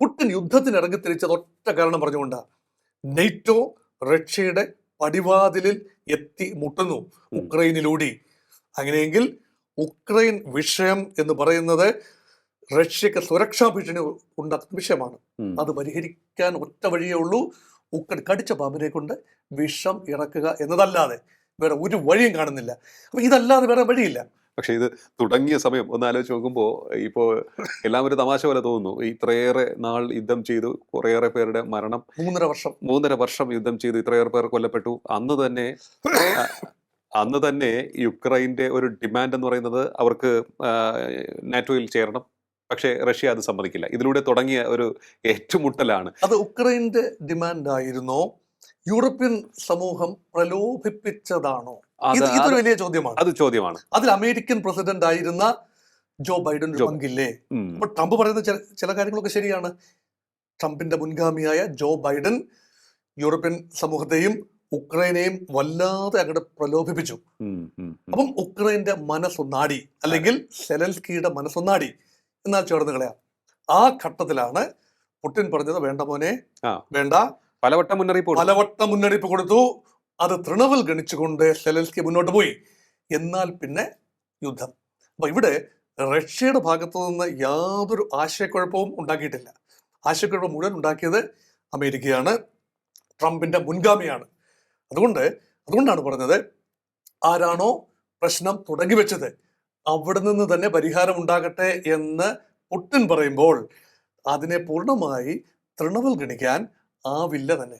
Putin യുദ്ധത്തിന് ഇറങ്ങി തിരിച്ചത് ഒറ്റ കാരണം പറഞ്ഞുകൊണ്ടാണ് നെയ്റ്റോ റഷ്യയുടെ പടിവാതിലിൽ എത്തി മുട്ടുന്നു ഉക്രൈനിലൂടെ. അങ്ങനെയെങ്കിൽ ഉക്രൈൻ വിഷയം എന്ന് പറയുന്നത് റഷ്യക്ക് സുരക്ഷാ ഭീഷണി ഉണ്ടാക്കുന്ന വിഷയമാണ് അത് പരിഹരിക്കാൻ ഒറ്റ വഴിയേ ഉള്ളൂ. ഉക്രൈൻ കടിച്ച പാമ്പിനെ കൊണ്ട് വിഷം ഇറക്കുക എന്നതല്ലാതെ വേറെ ഒരു വഴിയും കാണുന്നില്ല. അപ്പൊ ഇതല്ലാതെ വേറെ വഴിയില്ല. പക്ഷെ ഇത് തുടങ്ങിയ സമയം ഒന്ന് ആലോചിച്ച് നോക്കുമ്പോൾ ഇപ്പോ എല്ലാം ഒരു തമാശ പോലെ തോന്നുന്നു. ഇത്രയേറെ നാൾ യുദ്ധം ചെയ്തു കുറേയേറെ പേരുടെ മരണം. മൂന്നര വർഷം. മൂന്നര വർഷം യുദ്ധം ചെയ്തു ഇത്രയേറെ പേർ കൊല്ലപ്പെട്ടു. അന്ന് തന്നെ അന്ന് തന്നെ യുക്രൈന്റെ ഒരു ഡിമാൻഡ് എന്ന് പറയുന്നത് അവർക്ക് നാറ്റോയിൽ ചേരണം. പക്ഷേ റഷ്യ അത് സമ്മതിക്കില്ല. ഇതിലൂടെ തുടങ്ങിയ ഒരു ഏറ്റുമുട്ടലാണ്. അത് ഉക്രൈന്റെ ഡിമാൻഡ് ആയിരുന്നോ? യൂറോപ്യൻ സമൂഹം പ്രലോഭിപ്പിച്ചതാണോ? ഇത് ഇതൊരു വലിയ ചോദ്യമാണ്. അത് ചോദ്യമാണ്. അതിൽ അമേരിക്കൻ പ്രസിഡന്റ് ആയിരുന്ന ജോ ബൈഡൻ പങ്കില്ലേ. അപ്പൊ ട്രംപ് പറയുന്ന ചില കാര്യങ്ങളൊക്കെ ശരിയാണ്. ട്രംപിന്റെ മുൻഗാമിയായ ജോ ബൈഡൻ യൂറോപ്യൻ സമൂഹത്തെയും ഉക്രൈനെയും വല്ലാതെ അങ്ങോട്ട് പ്രലോഭിപ്പിച്ചു. അപ്പം ഉക്രൈന്റെ മനസ്സൊന്നാടി അല്ലെങ്കിൽ സെലൻസ്കിയുടെ മനസ്സൊന്നാടി എന്നാൽ ചേർന്ന് കളയാം. ആ ഘട്ടത്തിലാണ് പുട്ടിൻ പറഞ്ഞത് വേണ്ട മോനെ വേണ്ട പലവട്ടം മുന്നറിയിപ്പ്. പലവട്ടം മുന്നറിയിപ്പ് കൊടുത്തു. അത് തൃണവൽ ഗണിച്ചുകൊണ്ട് സെലൻസ്കി മുന്നോട്ട് പോയി. എന്നാൽ പിന്നെ യുദ്ധം. അപ്പൊ ഇവിടെ റഷ്യയുടെ ഭാഗത്തു നിന്ന് യാതൊരു ആശയക്കുഴപ്പവും ഉണ്ടാക്കിയിട്ടില്ല. ആശയക്കുഴപ്പം മുഴുവൻ ഉണ്ടാക്കിയത് അമേരിക്കയാണ്. ട്രംപിന്റെ മുൻഗാമിയാണ്. അതുകൊണ്ട് അതുകൊണ്ടാണ് പറഞ്ഞത് ആരാണോ പ്രശ്നം തുടങ്ങി വെച്ചത് അവിടെ നിന്ന് തന്നെ പരിഹാരം ഉണ്ടാകട്ടെ എന്ന് പുട്ടിൻ പറയുമ്പോൾ അതിനെ പൂർണമായി തൃണവൽ ഗണിക്കാൻ ആവില്ല തന്നെ.